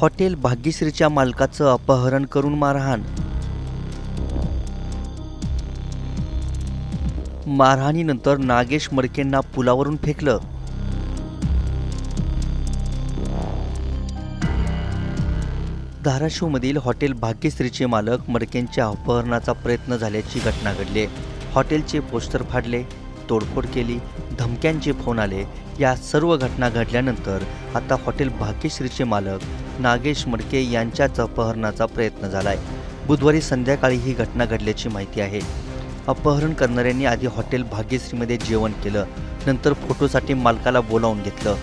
Hotel भाग्यश्रीच्या मालकाचं अपहरण करून मारहाण. मारहाणीनंतर नागेश मडकेंना पुलावरून फेकलं. धाराशिवमधील हॉटेल भाग्यश्रीचे मालक मडकेंच्या अपहरणाचा प्रयत्न झाल्याची घटना घडली. हॉटेलचे पोस्टर फाडले. तोडफोड केली धमक्यांचे फोन आले. या सर्व घटना घडल्यानंतर आता हॉटेल भाग्यश्रीचे मालक नागेश मडके यांच्याच अपहरणाचा प्रयत्न झालाय. बुधवारी संध्याकाळी ही घटना घडल्याची माहिती आहे. अपहरण करणाऱ्यांनी आधी हॉटेल भाग्यश्रीमध्ये जेवण केलं नंतर फोटोसाठी मालकाला बोलावून घेतलं.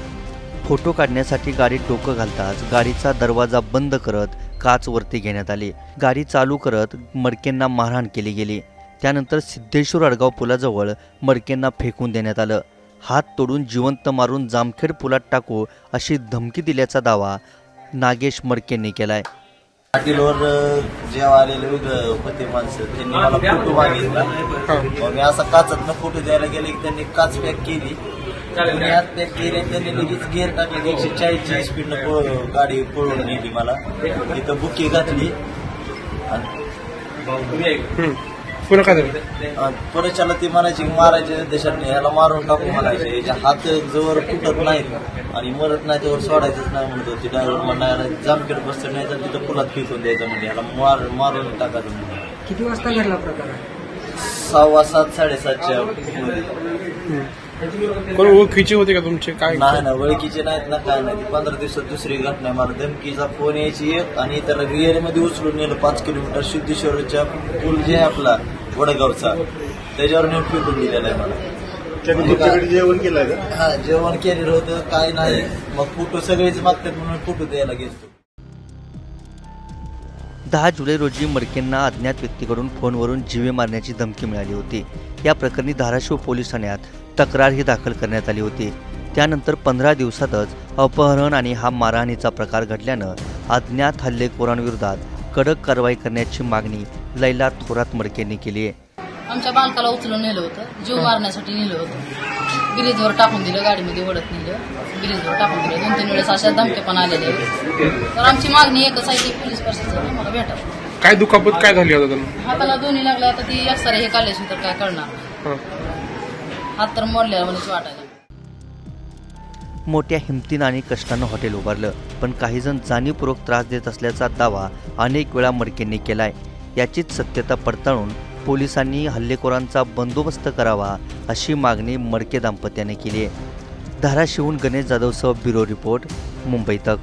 फोटो काढण्यासाठी गाडीत डोकं घालताच गाडीचा दरवाजा बंद करत काच वरती घेण्यात आली. गाडी चालू करत मडकेंना मारहाण केली गेली. त्यानंतर सिद्धेश्वर अडगाव पुलाजवळ मडकेंना फेकून देण्यात आलं. हात तोडून जिवंत मारून जामखेड पुलात टाकू अशी धमकी दिल्याचा दावा नागेश मडकेंनी केलाय. हॉटेलवर जेव्हा आलेले होते माणसं त्यांनी मला फोटो मागितला. मग मी असा काचातनं फोटो द्यायला गेले की त्यांनी काच पॅक केली. त्यांनी हात पॅक केली त्यांनी लगेच गेअर टाकले. की एकशे चाळीसची स्पीडनं गाडी पळवून नेली मला. तिथं बुकी घातली. आणि पुन्हा काय झालं? ती म्हणायची की मारायच्या देशाने ह्याला मारून टाकू म्हणायचे. याच्या हात जवळ फुटत नाहीत आणि मरत नाही त्यावर सोडायचंच नाही म्हणत होती. ड्रायव्हर म्हणायला जामखेड बसतं नाही तर तिथं पुलात फेकून द्यायचं म्हणजे ह्याला मार मारून टाकायचं म्हणजे किती वाजता घडला प्रकार? हा? सहावा सात साडेसातच्या मध्ये कोण ओळखीचे होते का तुमचे? काय नाही ना ओळखीचे नाहीत ना काय नाही. ती पंधरा दिवसात दुसरी घटना आहे. मला धमकीचा फोन यायची एक आणि त्याला रिअलमध्ये उचलून नेलं. पाच किलोमीटर सिद्धेश्वरच्या पूल जे आहे आपला वडगावचा त्याच्यावर नेऊन फेकून दिलेला आहे मला. जेवण केलं हा जेवण केलेलं होतं काय नाही. मग फोटो सगळेच मागतात म्हणून फोटो द्यायला गेलो दहा जुलै रोजी मडकेंना अज्ञात व्यक्तीकडून फोनवरून जीवे मारण्याची धमकी मिळाली होती. या प्रकरणी धाराशिव पोलीस ठाण्यात तक्रारही दाखल करण्यात आली होती. त्यानंतर पंधरा दिवसातच अपहरण आणि हा मारहाणीचा प्रकार घडल्यानं अज्ञात हल्लेखोरांविरोधात कडक कारवाई करण्याची मागणी लैला थोरात मडकेंनी केली आहे. आमच्या बालकाला उचलून नेलं होतं. जीव मारण्यासाठी नेलं होतं. ब्रिजवर टाकून दिलं गाडीमध्ये ओढत नेलं. ब्रिजवर टाकून दिलं. दोन तीन वेळेस अशा धमके पण आलेले तर आमची मागणी एकच आहे की पोलीस प्रशासन मला भेटावं. काय दुखापत काय झाली त्यांना? हाताला दोन्ही लागल्या आता ती एक्सरे हे काढल्याशी तर काय करणार. हात तर मोडल्या म्हणून वाटायला. मोठ्या हिमतीनं आणि कष्टानं हॉटेल उभारलं पण काही जण जाणीवपूर्वक त्रास देत असल्याचा दावा अनेक वेळा मडकेंनी केलाय. याचीच सत्यता पडताळून पोलिसांनी हल्लेखोरांचा बंदोबस्त करावा अशी मागणी मडके दाम्पत्याने केली आहे. धाराशिवून गणेश जाधवसह ब्युरो रिपोर्ट मुंबई तक.